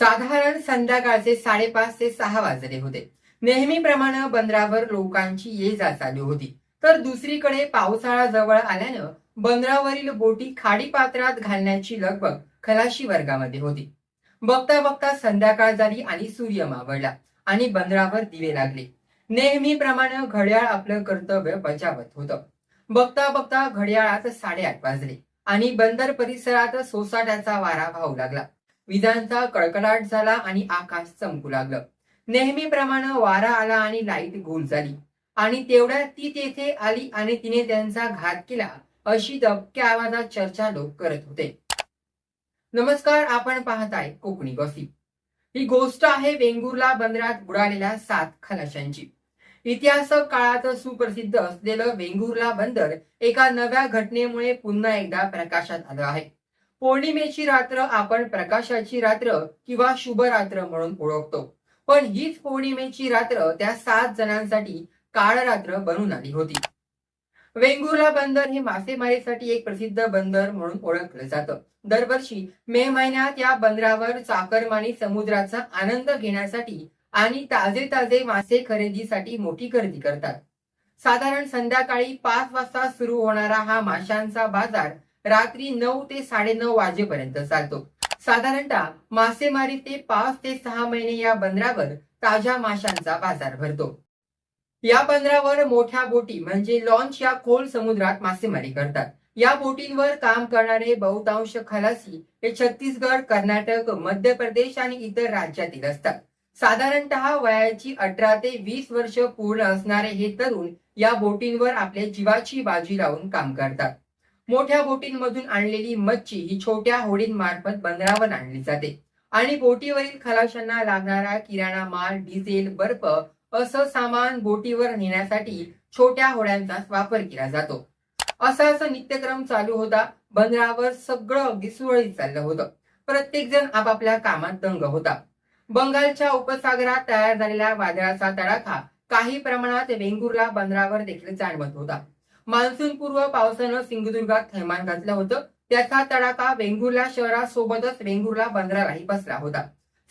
साधारण संध्याकाळचे साडेपाच ते सहा वाजले होते. नेहमीप्रमाणे बंदरावर लोकांची ये जा चालू होती. तर दुसरीकडे पावसाळा जवळ आल्यानं बंदरावरील बोटी खाडीपात्रात घालण्याची लगबग खलाशी वर्गामध्ये होती. बघता बघता संध्याकाळ झाली आणि सूर्य मावळला आणि बंदरावर दिवे लागले. नेहमीप्रमाणे घड्याळ आपलं कर्तव्य बजावत होतं. बघता बघता घड्याळात साडेआठ वाजले आणि बंदर परिसरात सोसाट्याचा वारा वाहू लागला. विजांचा कडकडाट झाला आणि आकाश चमकू लागलं. नेहमीप्रमाणे वारा आला आणि लाइट गोल झाली. आणि तेवढ्या ती तेथे आली आणि तिने त्यांचा घात केला अशी दबक्या आवाजात चर्चा लोक करत होते. नमस्कार आपण पाहताय कोकणी गॉसिप ही गोष्ट आहे वेंगुर्ला बंदरात बुडालेल्या सात खलाशांची. इतिहास काळात सुप्रसिद्ध असलेलं वेंगुर्ला बंदर एका नव्या घटनेमुळे पुन्हा एकदा प्रकाशात आलं आहे. पौर्णिमेची रात्र आपण प्रकाशाची रात्र किंवा शुभ रात्र म्हणून ओळखतो. पण हीच पौर्णिमेची रात्र त्या सात जणांसाठी काळ रात्र बनून आली होती. वेंगुर्ला बंदर हे मासेमारीसाठी एक प्रसिद्ध बंदर म्हणून ओळखलं जातं. दरवर्षी मे महिन्यात या बंदरावर चाकरमानी समुद्राचा आनंद घेण्यासाठी आणि ताजे ताजे मासे खरेदीसाठी मोठी गर्दी करतात. साधारण संध्याकाळी पाच वाजता सुरू होणारा हा माशांचा बाजार रात्री नऊ ते साडेनऊ वाजेपर्यंत चालतो. साधारणतः मासेमारी ते पाच ते सहा महिने या बंदरावर ताज्या माशांचा बाजार भरतो. या बंदरावर मोठ्या बोटी म्हणजे लॉन्च या खोल समुद्रात मासेमारी करतात. या बोटींवर काम करणारे बहुतांश खलासी हे छत्तीसगड कर्नाटक मध्य प्रदेश आणि इतर राज्यातील असतात. साधारणतः वयाची अठरा ते वीस वर्ष पूर्ण असणारे हे तरुण या बोटींवर आपल्या जीवाची बाजी लावून काम करतात. मोठ्या बोटींमधून आणलेली मच्छी ही छोट्या होडींमार्फत बंदरावर आणली जाते. आणि बोटीवरील खलाशांना लागणारा किराणा माल डिझेल बर्फ असं सामान बोटीवर नेण्यासाठी छोट्या होड्यांचा वापर केला जातो. असा असा नित्यक्रम चालू होता. बंदरावर सगळं अगदी सुरळीत चाललं होतं. प्रत्येक जण आपापल्या कामात दंग होता. बंगालच्या उपसागरात तयार झालेल्या वादळाचा तडाखा काही प्रमाणात वेंगुर्ला बंदरावर देखील जाणवत होता. मान्सून पूर्व पावसानं सिंधुदुर्गात थैमान घातलं होतं. त्याचा तडाखा वेंगुर्ला शहरासोबतच वेंगुर्ला बंदरालाही बसला होता.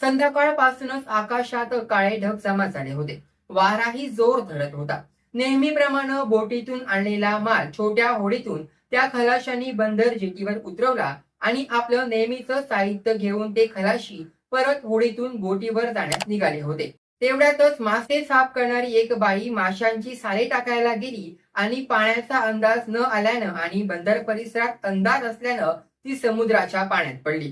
संध्याकाळपासूनच आकाशात काळे ढग जमा झाले होते. वाराही जोर धरत होता. नेहमीप्रमाणे बोटीतून आणलेला माल छोट्या होडीतून त्या खलाशांनी बंदर जेटीवर उतरवला आणि आपलं नेहमीच साहित्य घेऊन ते खलाशी परत होडीतून बोटीवर जाण्यास निघाले होते. तेवढ्यातच मासे साफ करणारी एक बाई माशांची साले टाकायला गेली आणि पाण्याचा अंदाज न आल्यानं आणि बंदर परिसरात अंदाज असल्यानं ती समुद्राच्या पाण्यात पडली.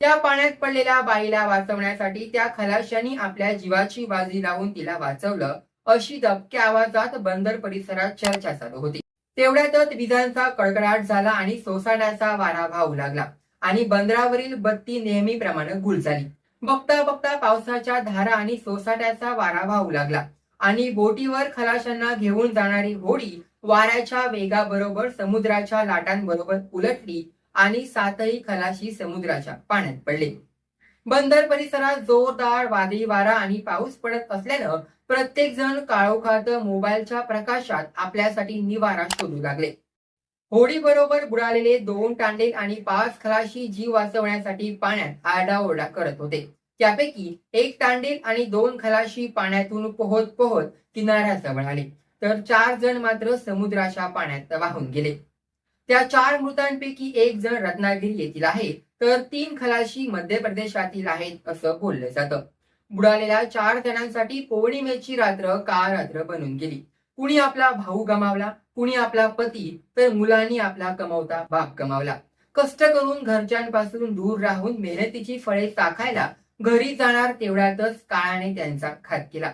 त्या पाण्यात पडलेल्या बाईला वाचवण्यासाठी त्या खलाशांनी आपल्या जीवाची बाजी लावून तिला वाचवलं. अशी दबक्या आवाजात बंदर परिसरात चर्चा चालू होती. तेवढ्यातच विजांचा कडकडाट झाला आणि सोसाट्याचा वारा वाहू लागला आणि बंदरावरील बत्ती नेहमीप्रमाणे गुल झाली. बघता बघता पावसाच्या धारा आणि सोसाट्याचा वारा वाहू लागला आणि बोटीवर खलाशांना घेऊन जाणारी होडी वाऱ्याच्या वेगाबरोबर समुद्राच्या लाटांबरोबर उलटली आणि सातही खलाशी समुद्राच्या पाण्यात पडले. बंदर परिसरात जोरदार वादळी वारा आणि पाऊस पडत असल्यानं प्रत्येक जण काळोखात मोबाईलच्या प्रकाशात आपल्यासाठी निवारा शोधू लागले. होडी बरोबर बुडालेले दोन तांडे आणि पाच खलाशी जीव वाचवण्यासाठी पाण्यात आरडाओरडा करत होते. त्यापैकी एक तांडेल आणि दोन खलाशी पाण्यातून पोहत पोहत किनाऱ्याजवळ आले. तर चार जण मात्र समुद्राच्या पाण्यात वाहून गेले. त्या चार मृतांपैकी एक जण रत्नागिरी येथील आहे. तर तीन खलाशी मध्य प्रदेशातील आहेत असं बोललं जातं. बुडालेल्या चार जणांसाठी पौर्णिमेची रात्र काळ रात्र बनून गेली. कुणी आपला भाऊ गमावला कुणी आपला पती तर मुलांनी आपला कमावता बाप गमावला. कष्ट करून घरच्यांपासून दूर राहून मेहनतीची फळे चाखायला घरी जाणार तेवढ्यातच काळाने त्यांचा खात केला.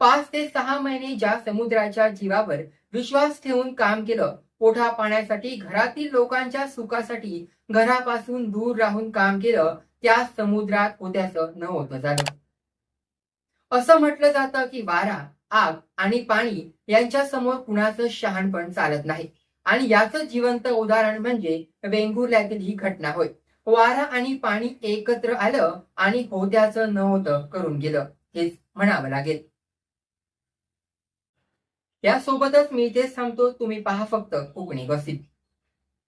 पाच ते सहा महिने ज्या समुद्राच्या जीवावर विश्वास ठेवून काम केलं पोठा पाण्यासाठी घरातील लोकांच्या सुखासाठी घरापासून दूर राहून काम केलं त्या समुद्रात होत्याचं न होत झालं. असं म्हटलं जातं की वारा आग आणि पाणी यांच्या समोर कुणाचं शहाणपण चालत नाही. आणि याच जिवंत उदाहरण म्हणजे वेंगुर्ल्यातील ही घटना होय. वारा आणि पाणी एकत्र आलं आणि होत्याचं न होतं करून गेलं हेच म्हणावं लागेल. यासोबतच मी इथेच थांबतो तुम्ही पहा फक्त कोकणी गॉसिप